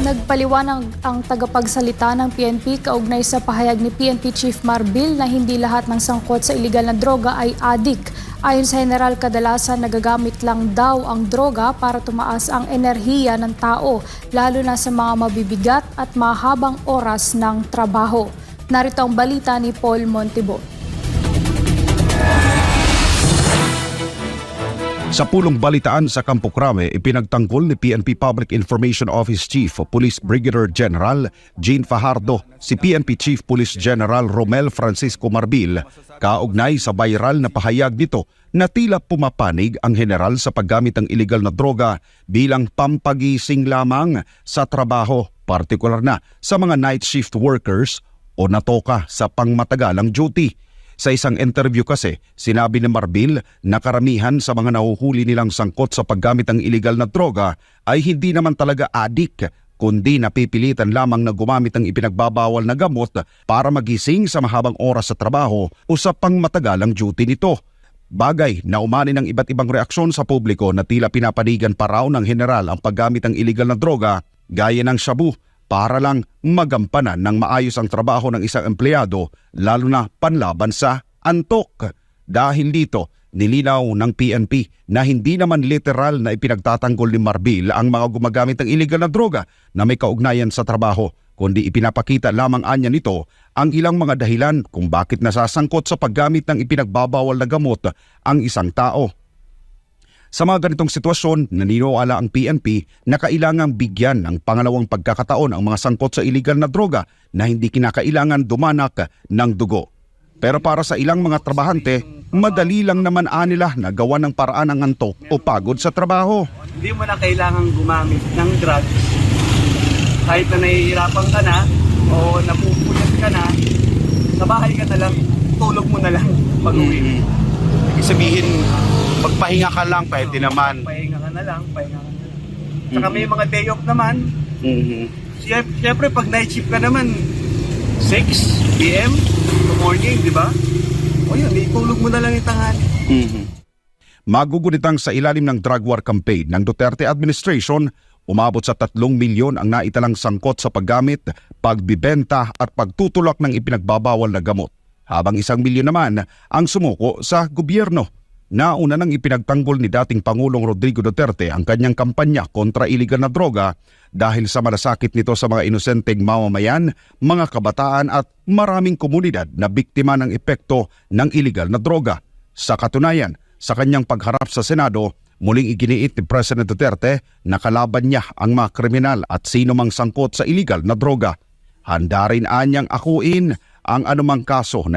Nagpaliwanag ang tagapagsalita ng PNP kaugnay sa pahayag ni PNP Chief Marbil na hindi lahat ng sangkot sa iligal na droga ay adik. Ayon sa General, kadalasan nagagamit lang daw ang droga para tumaas ang enerhiya ng tao, lalo na sa mga mabibigat at mahabang oras ng trabaho. Narito ang balita ni Paul Montibo. Sa pulong balitaan sa Campo Crame, ipinagtanggol ni PNP Public Information Office Chief Police Brigadier General Jean Fajardo si PNP Chief Police General Romel Francisco Marbil kaugnay sa viral na pahayag nito na tila pumapanig ang general sa paggamit ng iligal na droga bilang pampagising lamang sa trabaho, partikular na sa mga night shift workers o natoka sa pangmatagalang duty. Sa isang interview kasi, sinabi ni Marbil na karamihan sa mga nahuhuli nilang sangkot sa paggamit ng iligal na droga ay hindi naman talaga adik, kundi napipilitan lamang na gumamit ng ipinagbabawal na gamot para magising sa mahabang oras sa trabaho o sa pangmatagalang duty nito. Bagay na umani ng iba't ibang reaksyon sa publiko na tila pinapanigan pa raw ng general ang paggamit ng iligal na droga gaya ng shabu para lang magampanan ng maayos ang trabaho ng isang empleyado lalo na panlaban sa antok. Dahil dito, nilinaw ng PNP na hindi naman literal na ipinagtatanggol ni Marbil ang mga gumagamit ng iligal na droga na may kaugnayan sa trabaho, kundi ipinapakita lamang anya nito ang ilang mga dahilan kung bakit nasasangkot sa paggamit ng ipinagbabawal na gamot ang isang tao. Sa mga ganitong sitwasyon, naniniwala ang PNP na kailangang bigyan ng pangalawang pagkakataon ang mga sangkot sa iligal na droga na hindi kinakailangan dumanak ng dugo. Pero para sa ilang mga trabahante, madali lang naman anila na gawa ng paraan ng antok o pagod sa trabaho. Hindi mo na kailangan gumamit ng drugs. Kahit na nahihirapan ka na o napupunat ka na, sa bahay ka na lang, tulog mo na lang pag uwi. Ibig sabihin, magpahinga ka lang, pwede naman. Pahinga ka na lang, pahinga ka na lang. Saka may mga day off naman. Siyempre, siyempre pag night shift ka naman, 6 p.m. to morning, di ba? O yun, itulog mo na lang yung tanghali. Magugunitang sa ilalim ng drug war campaign ng Duterte administration, umabot sa 3 milyon ang naitalang sangkot sa paggamit, pagbibenta at pagtutulak ng ipinagbabawal na gamot, habang isang milyon naman ang sumuko sa gobyerno. Nauna nang ipinagtanggol ni dating Pangulong Rodrigo Duterte ang kanyang kampanya kontra iligal na droga dahil sa malasakit nito sa mga inosenteng mamamayan, mga kabataan at maraming komunidad na biktima ng epekto ng iligal na droga. Sa katunayan, sa kanyang pagharap sa Senado, muling iginiit ni President Duterte na kalaban niya ang mga kriminal at sino mang sangkot sa iligal na droga. Handa rin anyang akuin ang anumang kaso na